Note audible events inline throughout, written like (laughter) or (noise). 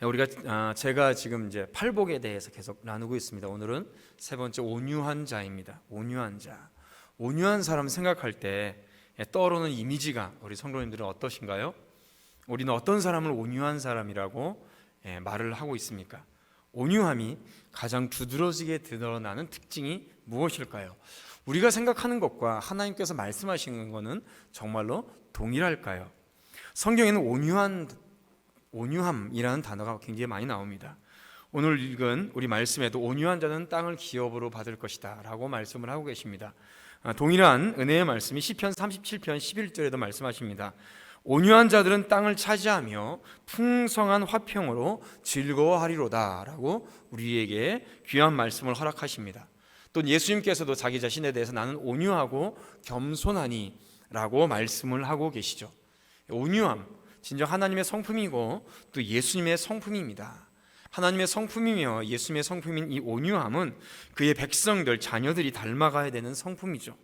우리가 아, 제가 지금 이제 팔복에 대해서 계속 나누고 있습니다. 오늘은 세 번째 온유한 자입니다. 온유한 자. 온유한 사람 생각할 때 떠오르는 이미지가 우리 성도님들은 어떠신가요? 우리는 어떤 사람을 온유한 사람이라고 예, 말을 하고 있습니까? 온유함이 가장 두드러지게 드러나는 특징이 무엇일까요? 우리가 생각하는 것과 하나님께서 말씀하시는 것은 정말로 동일할까요? 성경에는 온유한 온유함이라는 단어가 굉장히 많이 나옵니다. 오늘 읽은 우리 말씀에도 온유한 자는 땅을 기업으로 받을 것이다라고 말씀을 하고 계십니다. 아, 동일한 은혜의 말씀이 시편 37편 11절에도 말씀하십니다. 온유한 자들은 땅을 차지하며 풍성한 화평으로 즐거워하리로다라고 우리에게 귀한 말씀을 허락하십니다. 또 예수님께서도 자기 자신에 대해서 나는 온유하고 겸손하니라고 말씀을 하고 계시죠. 온유함 진정 하나님의 성품이고 또 예수님의 성품입니다. 하나님의 성품이며 예수님의 성품인 이 온유함은 그의 백성들 자녀들이 닮아가야 되는 성품이죠.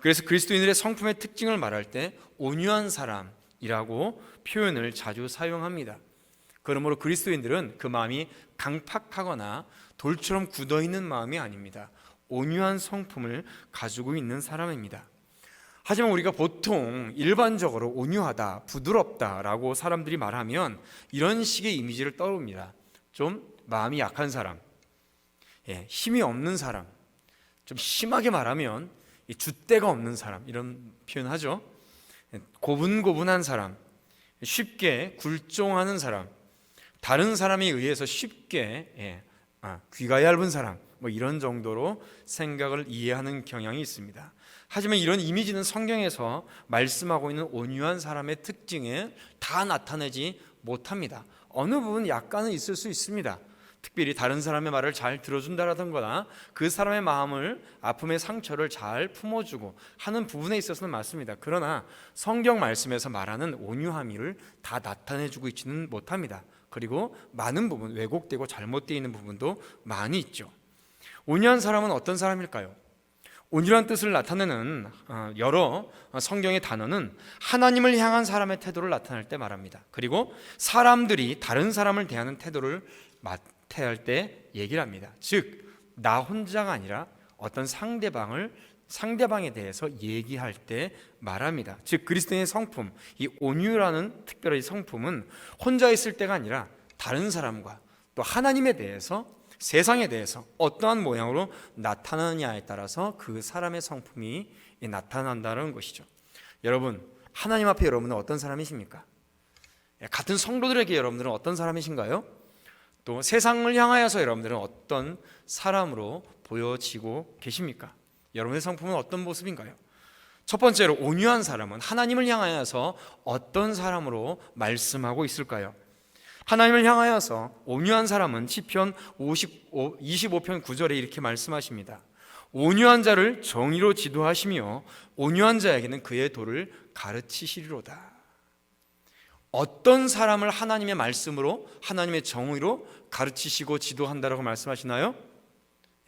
그래서 그리스도인들의 성품의 특징을 말할 때 온유한 사람이라고 표현을 자주 사용합니다. 그러므로 그리스도인들은 그 마음이 강팍하거나 돌처럼 굳어 있는 마음이 아닙니다. 온유한 성품을 가지고 있는 사람입니다. 하지만 우리가 보통 일반적으로 온유하다, 부드럽다라고 사람들이 말하면 이런 식의 이미지를 떠올립니다. 좀 마음이 약한 사람, 예, 힘이 없는 사람, 좀 심하게 말하면 이 줏대가 없는 사람 이런 표현하죠. 예, 고분고분한 사람, 쉽게 굴종하는 사람, 다른 사람에 의해서 쉽게 예, 아, 귀가 얇은 사람, 뭐 이런 정도로 생각을 이해하는 경향이 있습니다. 하지만 이런 이미지는 성경에서 말씀하고 있는 온유한 사람의 특징에 다 나타내지 못합니다. 어느 부분 약간은 있을 수 있습니다. 특별히 다른 사람의 말을 잘 들어준다라든가 그 사람의 마음을 아픔의 상처를 잘 품어주고 하는 부분에 있어서는 맞습니다. 그러나 성경 말씀에서 말하는 온유함을 다 나타내주고 있지는 못합니다. 그리고 많은 부분 왜곡되고 잘못되어 있는 부분도 많이 있죠. 온유한 사람은 어떤 사람일까요? 온유한 뜻을 나타내는 어, 여러 성경의 단어는 하나님을 향한 사람의 태도를 나타낼 때 말합니다. 그리고 사람들이 다른 사람을 대하는 태도를 나타낼 때 얘기를 합니다. 즉, 나 혼자가 아니라 어떤 상대방을 상대방에 대해서 얘기할 때 말합니다. 즉 그리스도의 성품, 이 온유라는 특별한 성품은 혼자 있을 때가 아니라 다른 사람과 또 하나님에 대해서 세상에 대해서 어떠한 모양으로 나타나느냐에 따라서 그 사람의 성품이 나타난다는 것이죠. 여러분, 하나님 앞에 여러분은 어떤 사람이십니까? 같은 성도들에게 여러분들은 어떤 사람이신가요? 또 세상을 향하여서 여러분들은 어떤 사람으로 보여지고 계십니까? 여러분의 성품은 어떤 모습인가요? 첫 번째로 온유한 사람은 하나님을 향하여서 어떤 사람으로 말씀하고 있을까요? 하나님을 향하여서 온유한 사람은 시편 55, 25편 9절에 이렇게 말씀하십니다. 온유한 자를 정의로 지도하시며 온유한 자에게는 그의 도를 가르치시리로다. 어떤 사람을 하나님의 말씀으로 하나님의 정의로 가르치시고 지도한다라고 말씀하시나요?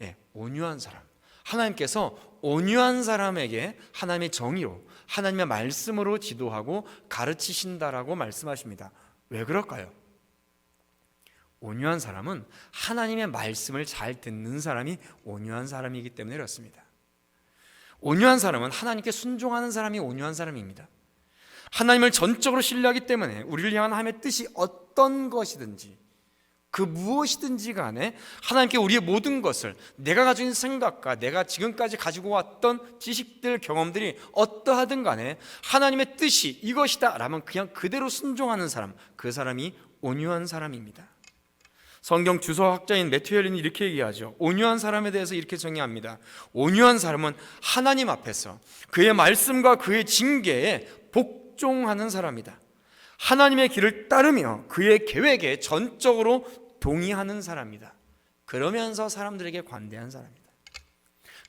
예, 온유한 사람. 하나님께서 온유한 사람에게 하나님의 정의로 하나님의 말씀으로 지도하고 가르치신다라고 말씀하십니다. 왜 그럴까요? 온유한 사람은 하나님의 말씀을 잘 듣는 사람이 온유한 사람이기 때문에 그렇습니다. 온유한 사람은 하나님께 순종하는 사람이 온유한 사람입니다. 하나님을 전적으로 신뢰하기 때문에 우리를 향한 하나님의 뜻이 어떤 것이든지 그 무엇이든지 간에 하나님께 우리의 모든 것을 내가 있는 생각과 내가 지금까지 가지고 왔던 지식들, 경험들이 어떠하든 간에 하나님의 뜻이 이것이다 라면 그냥 그대로 순종하는 사람, 그 사람이 온유한 사람입니다. 성경 주석학자인 매튜엘은 이렇게 얘기하죠. 온유한 사람에 대해서 이렇게 정의합니다. 온유한 사람은 하나님 앞에서 그의 말씀과 그의 징계에 복종하는 사람이다. 하나님의 길을 따르며 그의 계획에 전적으로 동의하는 사람이다. 그러면서 사람들에게 관대한 사람이다.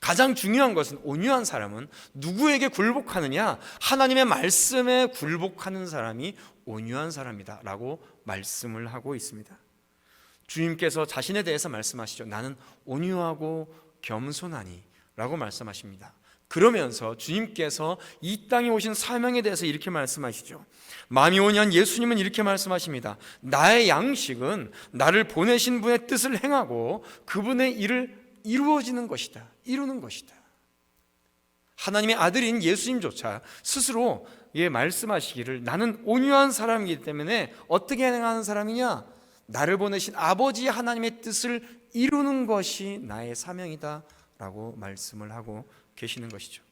가장 중요한 것은 온유한 사람은 누구에게 굴복하느냐? 하나님의 말씀에 굴복하는 사람이 온유한 사람이다. 라고 말씀을 하고 있습니다. 주님께서 자신에 대해서 말씀하시죠. 나는 온유하고 겸손하니 라고 말씀하십니다. 그러면서 주님께서 이 땅에 오신 사명에 대해서 이렇게 말씀하시죠. 마음이 오년 예수님은 이렇게 말씀하십니다. 나의 양식은 나를 보내신 분의 뜻을 행하고 그분의 일을 이루어지는 것이다. 이루는 것이다. 하나님의 아들인 예수님조차 스스로 예 말씀하시기를 나는 온유한 사람이기 때문에 어떻게 행하는 사람이냐? 나를 보내신 아버지 하나님의 뜻을 이루는 것이 나의 사명이다 라고 말씀을 하고 계시는 것이죠.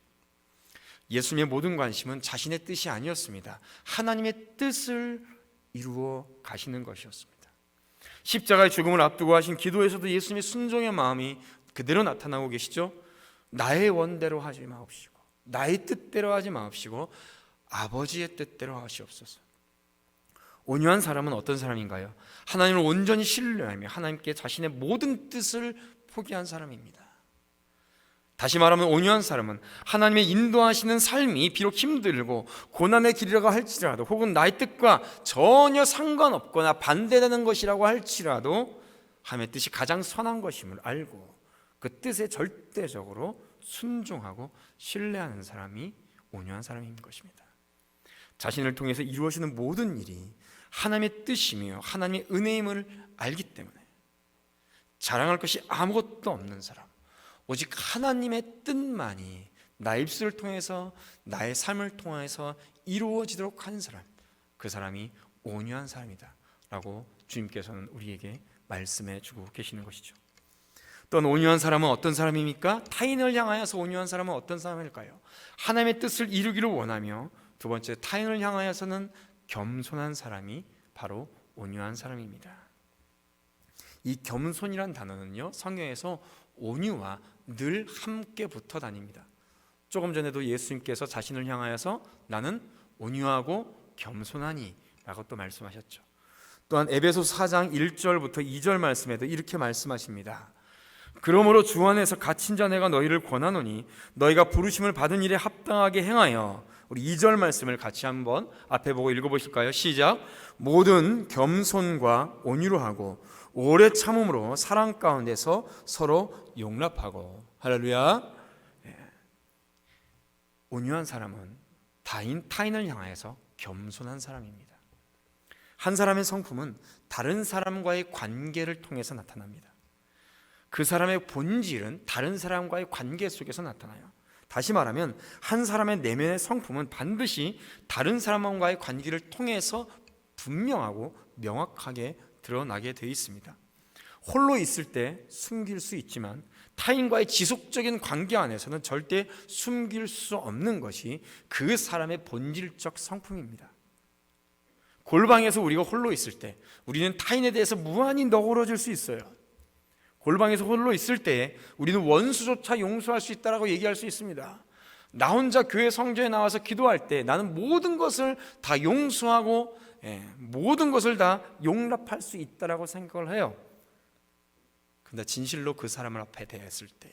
예수님의 모든 관심은 자신의 뜻이 아니었습니다. 하나님의 뜻을 이루어 가시는 것이었습니다. 십자가의 죽음을 앞두고 하신 기도에서도 예수님의 순종의 마음이 그대로 나타나고 계시죠. 나의 원대로 하지 마옵시고 나의 뜻대로 하지 마옵시고 아버지의 뜻대로 하시옵소서. 온유한 사람은 어떤 사람인가요? 하나님을 온전히 신뢰하며 하나님께 자신의 모든 뜻을 포기한 사람입니다. 다시 말하면 온유한 사람은 하나님의 인도하시는 삶이 비록 힘들고 고난의 길이라고 할지라도 혹은 나의 뜻과 전혀 상관없거나 반대되는 것이라고 할지라도 하나님의 뜻이 가장 선한 것임을 알고 그 뜻에 절대적으로 순종하고 신뢰하는 사람이 온유한 사람인 것입니다. 자신을 통해서 이루어지는 모든 일이 하나님의 뜻이며 하나님의 은혜임을 알기 때문에 자랑할 것이 아무것도 없는 사람 오직 하나님의 뜻만이 나의 입술을 통해서 나의 삶을 통해서 이루어지도록 하는 사람 그 사람이 온유한 사람이다라고 주님께서는 우리에게 말씀해 주고 계시는 것이죠. 또 온유한 사람은 어떤 사람입니까? 타인을 향하여서 온유한 사람은 어떤 사람일까요? 하나님의 뜻을 이루기를 원하며 두 번째 타인을 향하여서는 겸손한 사람이 바로 온유한 사람입니다. 이 겸손이란 단어는요 성경에서 온유와 늘 함께 붙어 다닙니다. 조금 전에도 예수님께서 자신을 향하여서 나는 온유하고 겸손하니라고 또 말씀하셨죠. 또한 에베소 4장 1절부터 2절 말씀에도 이렇게 말씀하십니다. 그러므로 주 안에서 갇힌 자 내가 너희를 권하노니 너희가 부르심을 받은 일에 합당하게 행하여 우리 2절 말씀을 같이 한번 앞에 보고 읽어 보실까요? 시작. 모든 겸손과 온유로 하고 오래 참음으로 사랑 가운데서 서로 용납하고 할렐루야. 예. 온유한 사람은 타인 타인을 향하여서 겸손한 사람입니다. 한 사람의 성품은 다른 사람과의 관계를 통해서 나타납니다. 그 사람의 본질은 다른 사람과의 관계 속에서 나타나요. 다시 말하면 한 사람의 내면의 성품은 반드시 다른 사람과의 관계를 통해서 분명하고 명확하게 드러나게 되어 있습니다. 홀로 있을 때 숨길 수 있지만 타인과의 지속적인 관계 안에서는 절대 숨길 수 없는 것이 그 사람의 본질적 성품입니다. 골방에서 우리가 홀로 있을 때 우리는 타인에 대해서 무한히 너그러질 수 있어요. 골방에서 홀로 있을 때 우리는 원수조차 용서할 수 있다라고 얘기할 수 있습니다. 나 혼자 교회 성전에 나와서 기도할 때 나는 모든 것을 다 용서하고 예, 모든 것을 다 용납할 수 있다라고 생각을 해요. 근데 진실로 그 사람을 앞에 대했을 때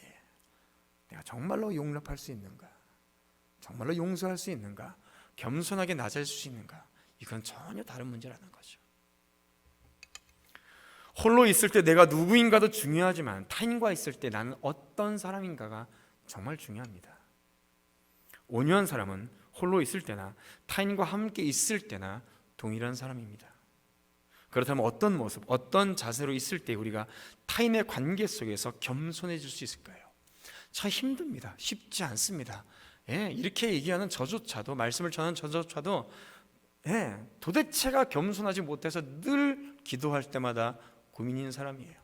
내가 정말로 용납할 수 있는가? 정말로 용서할 수 있는가? 겸손하게 낮아질 수 있는가? 이건 전혀 다른 문제라는 거죠. 홀로 있을 때 내가 누구인가도 중요하지만 타인과 있을 때 나는 어떤 사람인가가 정말 중요합니다. 온유한 사람은 홀로 있을 때나 타인과 함께 있을 때나 동일한 사람입니다. 그렇다면 어떤 모습, 어떤 자세로 있을 때 우리가 타인의 관계 속에서 겸손해질 수 있을까요? 참 힘듭니다. 쉽지 않습니다. 예, 이렇게 얘기하는 저조차도 말씀을 전하는 저조차도 예, 도대체가 겸손하지 못해서 늘 기도할 때마다 고민인 사람이에요.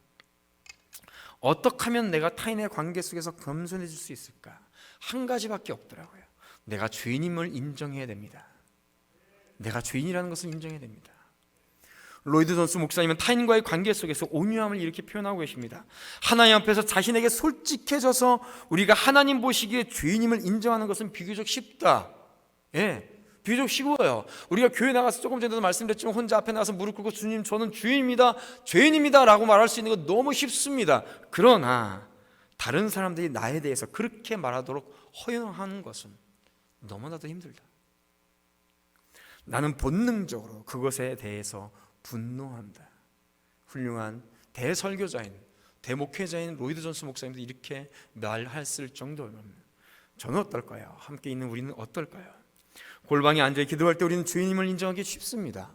어떻게 하면 내가 타인의 관계 속에서 겸손해질 수 있을까? 한 가지밖에 없더라고요. 내가 죄인임을 인정해야 됩니다. 내가 죄인이라는 것을 인정해야 됩니다. 로이드 존스 목사님은 타인과의 관계 속에서 온유함을 이렇게 표현하고 계십니다. 하나님 앞에서 자신에게 솔직해져서 우리가 하나님 보시기에 죄인임을 인정하는 것은 비교적 쉽다. 예. 비교적 쉬워요. 우리가 교회 나가서 조금 전에도 말씀드렸지만 혼자 앞에 나가서 무릎 꿇고 주님 저는 주인입니다. 죄인입니다 라고 말할 수 있는 건 너무 쉽습니다. 그러나 다른 사람들이 나에 대해서 그렇게 말하도록 허용하는 것은 너무나도 힘들다. 나는 본능적으로 그것에 대해서 분노한다. 훌륭한 대설교자인 대목회자인 로이드 존스 목사님도 이렇게 말했을 정도면 저는 어떨까요? 함께 있는 우리는 어떨까요? 골방에 앉아 기도할 때 우리는 주인임을 인정하기 쉽습니다.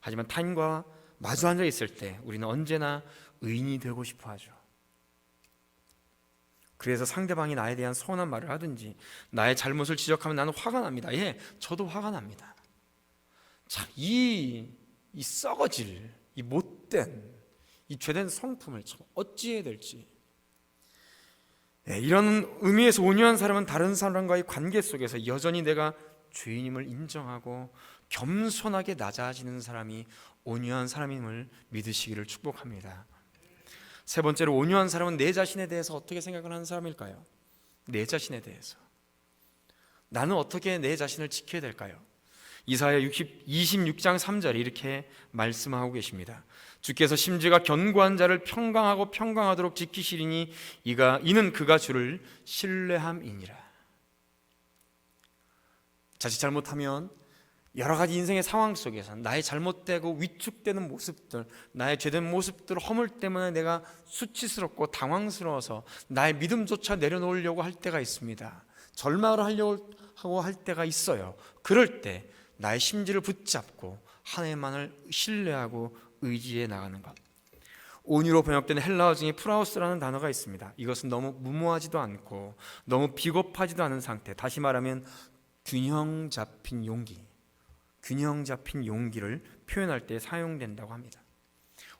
하지만 타인과 마주 앉아 있을 때 우리는 언제나 의인이 되고 싶어 하죠. 그래서 상대방이 나에 대한 서운한 말을 하든지 나의 잘못을 지적하면 나는 화가 납니다. 예, 저도 화가 납니다. 참, 이, 이 썩어질, 이 못된, 이 죄된 성품을 참 어찌해야 될지. 예, 이런 의미에서 온유한 사람은 다른 사람과의 관계 속에서 여전히 내가 죄인임을 인정하고 겸손하게 낮아지는 사람이 온유한 사람임을 믿으시기를 축복합니다. 세 번째로 온유한 사람은 내 자신에 대해서 어떻게 생각을 하는 사람일까요? 내 자신에 대해서. 나는 어떻게 내 자신을 지켜야 될까요? 이사야 60, 26장 3절에 이렇게 말씀하고 계십니다. 주께서 심지가 견고한 자를 평강하고 평강하도록 지키시리니 이가 이는 그가 주를 신뢰함이니라. 자칫 잘못하면 여러 가지 인생의 상황 속에서 나의 잘못되고 위축되는 모습들, 나의 죄된 모습들, 허물 때문에 내가 수치스럽고 당황스러워서 나의 믿음조차 내려놓으려고 할 때가 있습니다. 절망을 하려고 하고 할 때가 있어요. 그럴 때 나의 심지를 붙잡고 하나님만을 신뢰하고 의지해 나가는 것. 온유로 번역된 헬라어 중에 프라우스라는 단어가 있습니다. 이것은 너무 무모하지도 않고 너무 비겁하지도 않은 상태. 다시 말하면 균형 잡힌 용기. 균형 잡힌 용기를 표현할 때 사용된다고 합니다.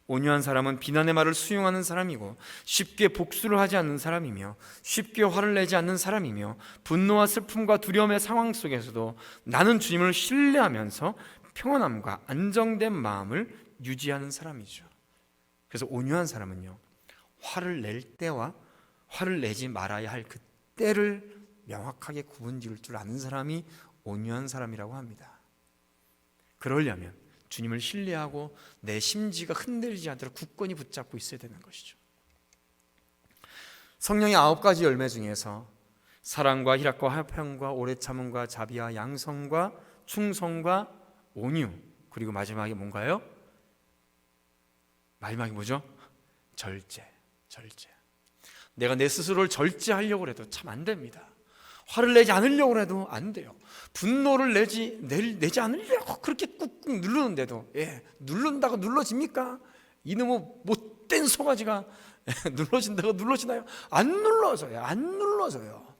온유한 사람은 비난의 말을 수용하는 사람이고 쉽게 복수를 하지 않는 사람이며 쉽게 화를 내지 않는 사람이며 분노와 슬픔과 두려움의 상황 속에서도 나는 주님을 신뢰하면서 평안함과 안정된 마음을 유지하는 사람이죠. 그래서 온유한 사람은요. 화를 낼 때와 화를 내지 말아야 할 그 때를 명확하게 구분 지을 줄 아는 사람이 온유한 사람이라고 합니다. 그러려면 주님을 신뢰하고 내 심지가 흔들리지 않도록 굳건히 붙잡고 있어야 되는 것이죠. 성령의 아홉 가지 열매 중에서 사랑과 희락과 화평과 오래 참음과 자비와 양성과 충성과 온유 그리고 마지막에 뭔가요? 마지막이 뭐죠? 절제, 절제. 내가 내 스스로를 절제하려고 해도 참 안 됩니다. 화를 내지 않으려고 해도 안 돼요. 분노를 내지 내, 내지 않으려고 그렇게 꾹꾹 누르는데도 예, 누른다고 눌러집니까? 이놈의 못된 소가지가 눌러진다고 눌러지나요? 안 눌러져요. 안 눌러져요.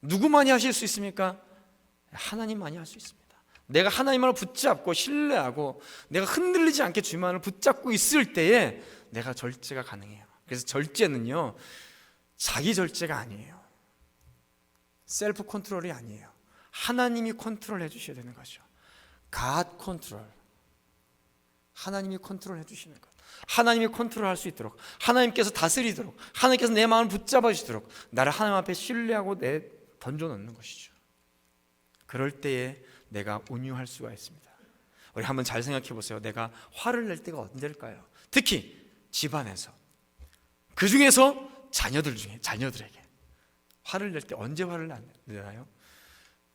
누구만이 하실 수 있습니까? 하나님만이 할 수 있습니다. 내가 하나님을 붙잡고 신뢰하고 내가 흔들리지 않게 주만을 붙잡고 있을 때에 내가 절제가 가능해요. 그래서 절제는요 자기 절제가 아니에요. 셀프 컨트롤이 아니에요. 하나님이 컨트롤 해주셔야 되는 거죠. God 컨트롤. 하나님이 컨트롤 해주시는 것. 하나님이 컨트롤 할 수 있도록 하나님께서 다스리도록 하나님께서 내 마음을 붙잡아 주시도록 나를 하나님 앞에 신뢰하고 내 던져 놓는 것이죠. 그럴 때에 내가 온유할 수가 있습니다. 우리 한번 잘 생각해 보세요. 내가 화를 낼 때가 언제일까요? 특히 집안에서 그 중에서 자녀들 중에 자녀들에게 화를 낼 때 언제 화를 내나요?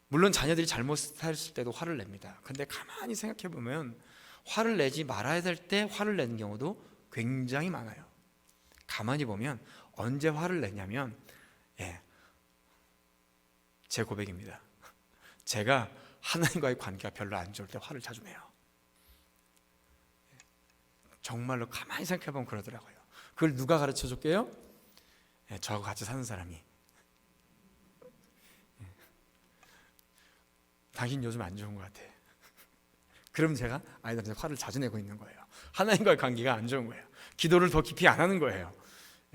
물론 자녀들이 잘못했을 때도 화를 냅니다. 근데 가만히 생각해 보면 화를 내지 말아야 될 때 화를 내는 경우도 굉장히 많아요. 가만히 보면 언제 화를 내냐면 예. 제 고백입니다. (laughs) 제가 하나님과의 관계가 별로 안 좋을 때 화를 자주 내요. 정말로 가만히 생각해 보면 그러더라고요. 그걸 누가 가르쳐 줄게요? 예, 저하고 같이 사는 사람이. 당신 요즘 안 좋은 것 같아. (laughs) 그럼 제가 아이들한테 화를 자주 내고 있는 거예요. 하나님과의 관계가 안 좋은 거예요. 기도를 더 깊이 안 하는 거예요.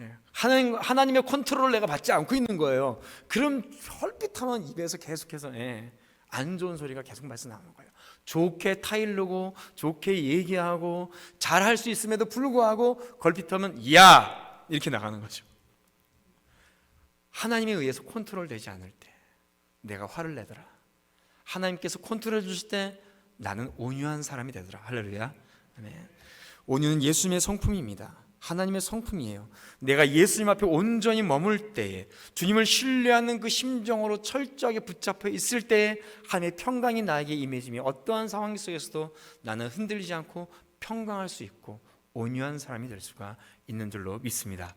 예. 하나님, 하나님의 컨트롤을 내가 받지 않고 있는 거예요. 그럼 헐빛하면 입에서 계속해서 예, 안 좋은 소리가 계속 말씀 나오는 거예요. 좋게 타일르고 좋게 얘기하고 잘할 수 있음에도 불구하고 걸핏하면 야 이렇게 나가는 거죠. 하나님에 의해서 컨트롤 되지 않을 때 내가 화를 내더라. 하나님께서 컨트롤해 주실 때 나는 온유한 사람이 되더라. 할렐루야. 아멘. 온유는 예수님의 성품입니다. 하나님의 성품이에요. 내가 예수님 앞에 온전히 머물 때에 주님을 신뢰하는 그 심정으로 철저하게 붙잡혀 있을 때에 하나님의 평강이 나에게 임해지며 어떠한 상황 속에서도 나는 흔들리지 않고 평강할 수 있고 온유한 사람이 될 수가 있는 줄로 믿습니다.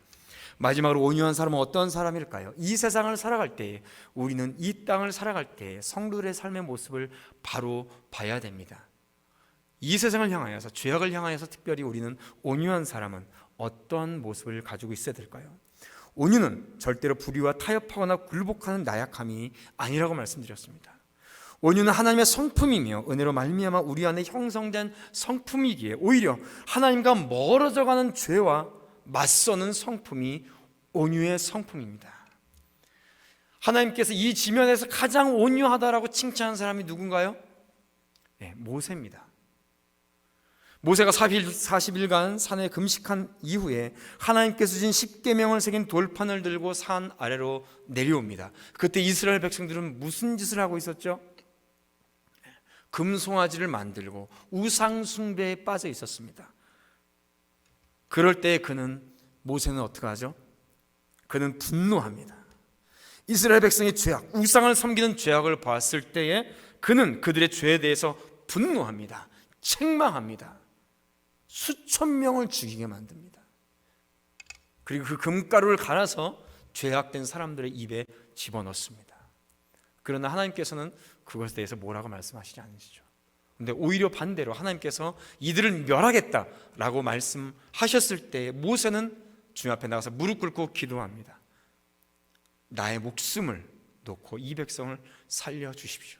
마지막으로 온유한 사람은 어떤 사람일까요? 이 세상을 살아갈 때 우리는 이 땅을 살아갈 때 성도들의 삶의 모습을 바로 봐야 됩니다. 이 세상을 향하여서 죄악을 향하여서 특별히 우리는 온유한 사람은 어떤 모습을 가지고 있어야 될까요? 온유는 절대로 불의와 타협하거나 굴복하는 나약함이 아니라고 말씀드렸습니다. 온유는 하나님의 성품이며 은혜로 말미암아 우리 안에 형성된 성품이기에 오히려 하나님과 멀어져가는 죄와 맞서는 성품이 온유의 성품입니다. 하나님께서 이 지면에서 가장 온유하다라고 칭찬한 사람이 누군가요? 네, 모세입니다. 모세가 40일, 간 산에 금식한 이후에 하나님께서 주신 십계명을 새긴 돌판을 들고 산 아래로 내려옵니다. 그때 이스라엘 백성들은 무슨 짓을 하고 있었죠? 금송아지를 만들고 우상 숭배에 빠져 있었습니다. 그럴 때 그는 모세는 어떻게 하죠? 그는 분노합니다. 이스라엘 백성의 죄악, 우상을 섬기는 죄악을 봤을 때에 그는 그들의 죄에 대해서 분노합니다. 책망합니다. 수천 명을 죽이게 만듭니다. 그리고 그 금가루를 갈아서 죄악된 사람들의 입에 집어넣습니다. 그러나 하나님께서는 그것에 대해서 뭐라고 말씀하시지 않으시죠. 근데 오히려 반대로 하나님께서 이들을 멸하겠다라고 말씀하셨을 때 모세는 주님 앞에 나가서 무릎 꿇고 기도합니다. 나의 목숨을 놓고 이 백성을 살려 주십시오.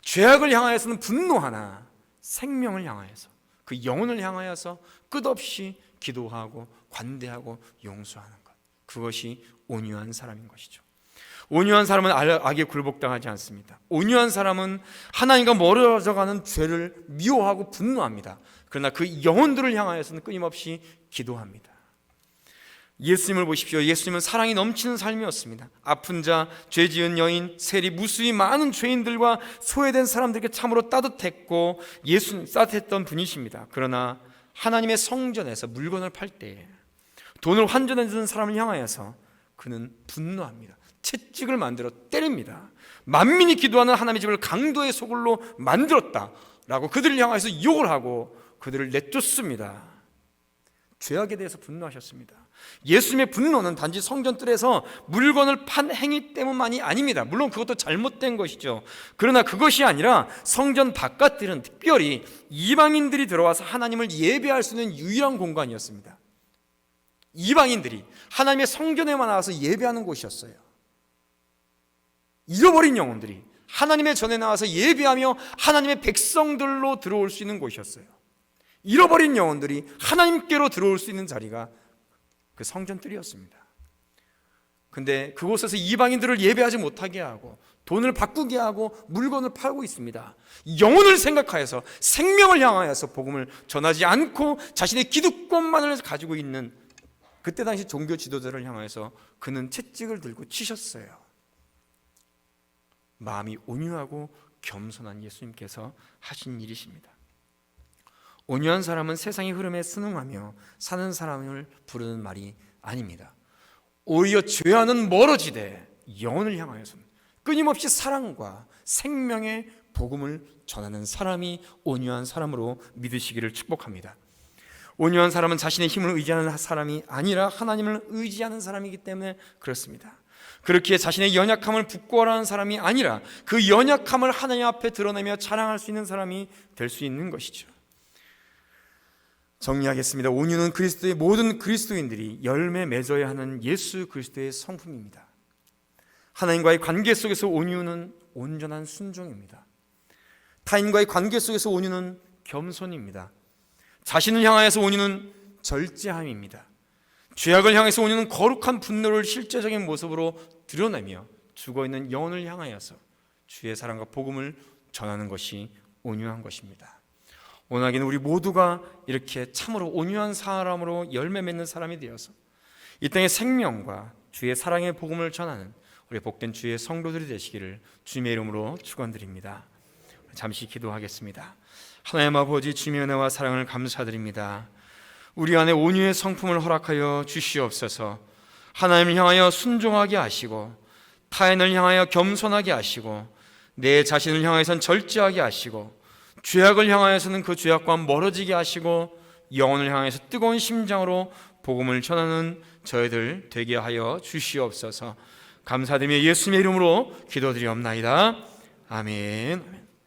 죄악을 향하여서는 분노하나 생명을 향하여서 그 영혼을 향하여서 끝없이 기도하고 관대하고 용서하는 것. 그것이 온유한 사람인 것이죠. 온유한 사람은 악에 굴복당하지 않습니다. 온유한 사람은 하나님과 멀어져 가는 죄를 미워하고 분노합니다. 그러나 그 영혼들을 향하여서는 끊임없이 기도합니다. 예수님을 보십시오. 예수님은 사랑이 넘치는 삶이었습니다. 아픈 자, 죄 지은 여인, 세리, 무수히 많은 죄인들과 소외된 사람들에게 참으로 따뜻했고 예수님 따뜻했던 분이십니다. 그러나 하나님의 성전에서 물건을 팔 때 돈을 환전해 주는 사람을 향하여서 그는 분노합니다. 채찍을 만들어 때립니다. 만민이 기도하는 하나님의 집을 강도의 소굴로 만들었다라고 그들을 향해서 욕을 하고 그들을 내쫓습니다. 죄악에 대해서 분노하셨습니다. 예수님의 분노는 단지 성전 뜰에서 물건을 판 행위 때문만이 아닙니다. 물론 그것도 잘못된 것이죠. 그러나 그것이 아니라 성전 바깥들은 특별히 이방인들이 들어와서 하나님을 예배할 수 있는 유일한 공간이었습니다. 이방인들이 하나님의 성전에만 나와서 예배하는 곳이었어요. 잃어버린 영혼들이 하나님의 전에 나와서 예배하며 하나님의 백성들로 들어올 수 있는 곳이었어요. 잃어버린 영혼들이 하나님께로 들어올 수 있는 자리가 그 성전뜰이었습니다. 근데 그곳에서 이방인들을 예배하지 못하게 하고 돈을 바꾸게 하고 물건을 팔고 있습니다. 영혼을 생각하여서 생명을 향하여서 복음을 전하지 않고 자신의 기득권만을 가지고 있는 그때 당시 종교 지도자를 향하여서 그는 채찍을 들고 치셨어요. 마음이 온유하고 겸손한 예수님께서 하신 일이십니다. 온유한 사람은 세상의 흐름에 순응하며 사는 사람을 부르는 말이 아닙니다. 오히려 죄와는 멀어지되 영혼을 향하여서는 끊임없이 사랑과 생명의 복음을 전하는 사람이 온유한 사람으로 믿으시기를 축복합니다. 온유한 사람은 자신의 힘을 의지하는 사람이 아니라 하나님을 의지하는 사람이기 때문에 그렇습니다. 그렇기에 자신의 연약함을 부끄러워하는 사람이 아니라 그 연약함을 하나님 앞에 드러내며 자랑할 수 있는 사람이 될 수 있는 것이죠. 정리하겠습니다. 온유는 그리스도의 모든 그리스도인들이 열매 맺어야 하는 예수 그리스도의 성품입니다. 하나님과의 관계 속에서 온유는 온전한 순종입니다. 타인과의 관계 속에서 온유는 겸손입니다. 자신을 향하여서 온유는 절제함입니다. 죄악을 향해서 온유는 거룩한 분노를 실제적인 모습으로 드러내며 죽어 있는 영혼을 향하여서 주의 사랑과 복음을 전하는 것이 온유한 것입니다. 원하기는 우리 모두가 이렇게 참으로 온유한 사람으로 열매 맺는 사람이 되어서 이 땅의 생명과 주의 사랑의 복음을 전하는 우리 복된 주의 성도들이 되시기를 주님의 이름으로 축원드립니다. 잠시 기도하겠습니다. 하나님 아버지 주님의 은혜와 사랑을 감사드립니다. 우리 안에 온유의 성품을 허락하여 주시옵소서. 하나님을 향하여 순종하게 하시고 타인을 향하여 겸손하게 하시고 내 자신을 향하여선 절제하게 하시고 죄악을 향하여서는 그 죄악과 멀어지게 하시고 영혼을 향해서 뜨거운 심장으로 복음을 전하는 저희들 되게 하여 주시옵소서. 감사드리며 예수님의 이름으로 기도드리옵나이다. 아멘.